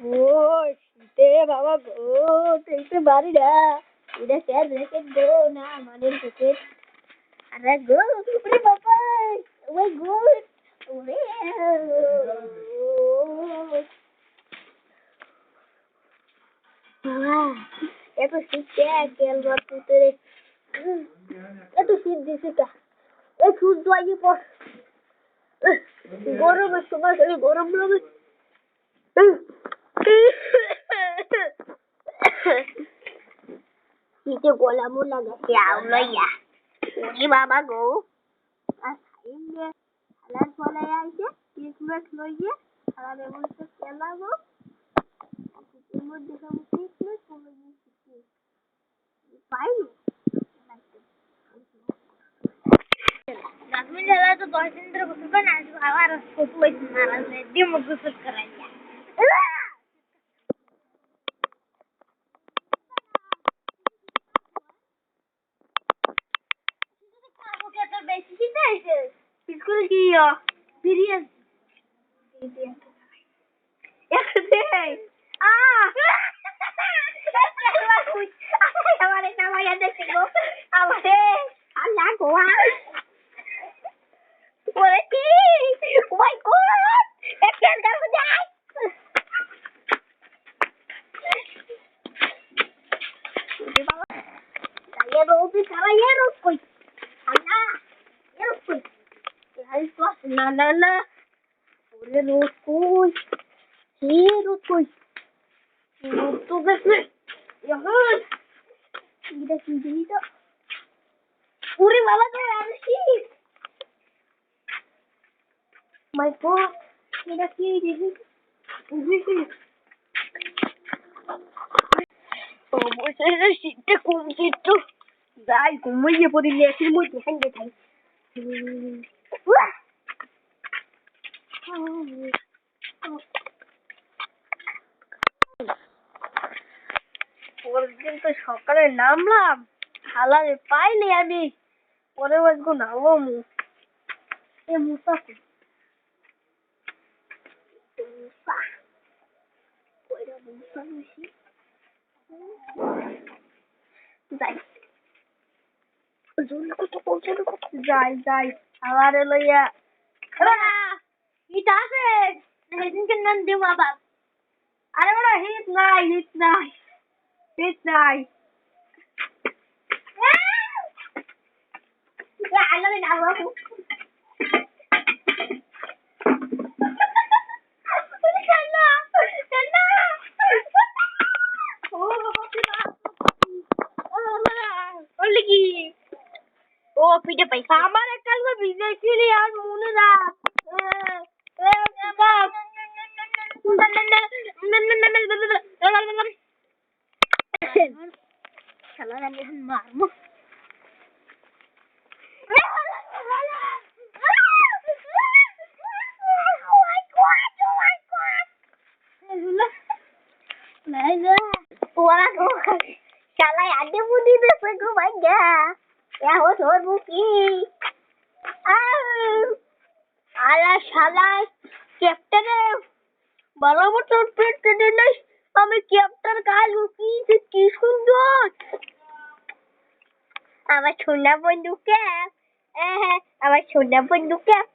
গো শীতে বাবা গো দেখতে পারি না এটা স্যার রেখে দো না আমাদের থেকে আরে গো ওরে বাবা ওই গো ওরে বাবা এত শীতে তেল বার পুতরে এত শীত দিছে কা এই সূর্য আগে পর গরমের সময় খালি গরম লাগে 이제 몰라 몰라겠지 아울러야 우리 마마고 아 이제 하나 돌아야 이제 이렇게 돌아야 하나 내버려 깨라고 이거 내가 무슨 뜻을 보는 거지 파일 घासून ठेवायचं दोन तीन तर घुसून पण आज गावा रस खूप मारायचं ते मग घुसून करायचं Сколько? Берез. Эх ты! А! Ahora estamos ya caballeros, pues. Allá. Caballeros, pues. na na na. 뒤로 꽃 뒤로 또 뵙을 여러분 이래 진짜 우리 마마들 아저씨 My God, 이렇게 이렇게 que vocês sinta com o Dai, como eu poderia ser muito grande. দিন তো সকালে নামলাম হালারে পাইনি আমি পরে আজকে নামবো মু। যাই যাই। Hallelujah. Bana, itaas eh. Nahitin ka ng diwa ba? Alam mo na, hit na, hit na. Hit na. Ya, alam mo na ako. Oo pide paisa. Sambar ekkalga bizeysili yan bunu da. Bak. Çalar annesin var ada budi besar banyak. Ya hot hot buki. আলা শালাই ক্যাপ্টেনে বরাবর তোর পেট নাই আমি ক্যাপ্টেন কাল লুকিয়েছি কি সুন্দর আমার সোনা বন্ধু ক্যাপ আমার সোনা বন্ধু ক্যাপ